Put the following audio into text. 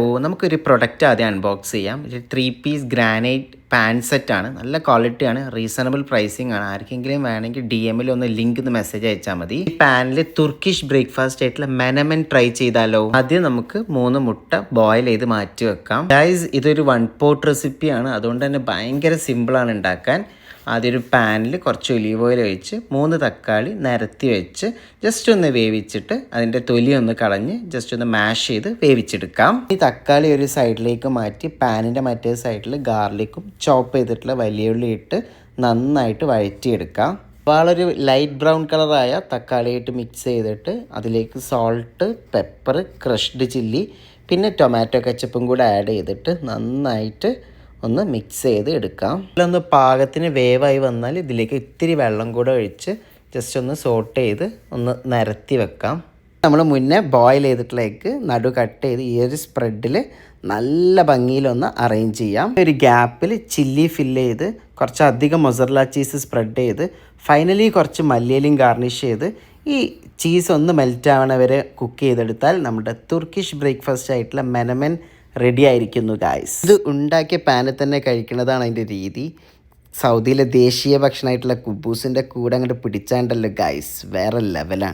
നമുക്കൊരു പ്രൊഡക്റ്റ് ആദ്യം അൺബോക്സ് ചെയ്യാം. ത്രീ പീസ് ഗ്രാനൈറ്റ് പാൻ സെറ്റാണ് നല്ല ക്വാളിറ്റിയാണ് റീസണബിൾ പ്രൈസിങ് ആണ്. ആർക്കെങ്കിലും വേണമെങ്കിൽ ഡി എമ്മിൽ ഒന്ന് ലിങ്ക് ഒന്ന് മെസ്സേജ് അയച്ചാൽ മതി. ഈ പാനിൽ തുർക്കിഷ് ബ്രേക്ക്ഫാസ്റ്റ് ആയിട്ടുള്ള മെനമൻ ട്രൈ ചെയ്താലോ? ആദ്യം നമുക്ക് മൂന്ന് മുട്ട ബോയിൽ ചെയ്ത് മാറ്റി വെക്കാം. ഗൈസ് ഇതൊരു വൺ പോട്ട് റെസിപ്പിയാണ് അതുകൊണ്ട് തന്നെ ഭയങ്കര സിമ്പിളാണ് ഉണ്ടാക്കാൻ ആദ്യം ഒരു പാനിൽ കുറച്ച് ഒലീവ് ഓയിൽ ഒഴിച്ച് മൂന്ന് തക്കാളി നിരത്തി വെച്ച് ജസ്റ്റ് ഒന്ന് വേവിച്ചിട്ട് അതിന്റെ തൊലി ഒന്ന് കളഞ്ഞ് ജസ്റ്റ് ഒന്ന് മാഷ് ചെയ്ത് വേവിച്ചെടുക്കാം. ഈ തക്കാളി ഒരു സൈഡിലേക്ക് മാറ്റി പാനിന്റെ മറ്റേ സൈഡിൽ ഗാർലിക്കും ചോപ്പ് ചെയ്തിട്ടുള്ള വലിയ ഉള്ളി ഇട്ട് നന്നായിട്ട് വഴറ്റിയെടുക്കാം. വളരെ ലൈറ്റ് ബ്രൗൺ കളറായ തക്കാളിയായിട്ട് മിക്സ് ചെയ്തിട്ട് അതിലേക്ക് സോൾട്ട് പെപ്പർ ക്രഷ്ഡ് ചില്ലി പിന്നെ ടൊമാറ്റോ കച്ചപ്പും കൂടെ ആഡ് ചെയ്തിട്ട് നന്നായിട്ട് ഒന്ന് മിക്സ് ചെയ്ത് എടുക്കാം. ഇതിലൊന്ന് പാകത്തിന് വേവായി വന്നാൽ ഇതിലേക്ക് ഇത്തിരി വെള്ളം കൂടെ ഒഴിച്ച് ജസ്റ്റ് ഒന്ന് സോട്ട് ചെയ്ത് ഒന്ന് നിരത്തി വെക്കാം. നമ്മൾ മുന്നേ ബോയിൽ ചെയ്തിട്ടുള്ളേക്ക് നടു കട്ട് ചെയ്ത് ഈ ഒരു സ്പ്രെഡിൽ നല്ല ഭംഗിയിലൊന്ന് അറേഞ്ച് ചെയ്യാം. ഒരു ഗ്യാപ്പിൽ ചില്ലി ഫില്ല് ചെയ്ത് കുറച്ചധികം മൊസറല ചീസ് സ്പ്രെഡ് ചെയ്ത് ഫൈനലി കുറച്ച് മല്ലിയിലും ഗാർണിഷ് ചെയ്ത് ഈ ചീസ് ഒന്ന് മെൽറ്റ് ആവണവരെ കുക്ക് ചെയ്തെടുത്താൽ നമ്മുടെ തുർക്കിഷ് ബ്രേക്ക്ഫാസ്റ്റ് ആയിട്ടുള്ള മെനമെൻ റെഡി ആയിരിക്കുന്നു ഗായ്സ് ഇത് ഉണ്ടാക്കിയ പാനിൽ തന്നെ കഴിക്കുന്നതാണ് അതിന്റെ രീതി. സൗദിയിലെ ദേശീയ ഭക്ഷണമായിട്ടുള്ള കുബൂസിന്റെ കൂടെ അങ്ങോട്ട് പിടിച്ചാണ്ടല്ലോ ഗായ്സ് വേറെ ലെവലാണ്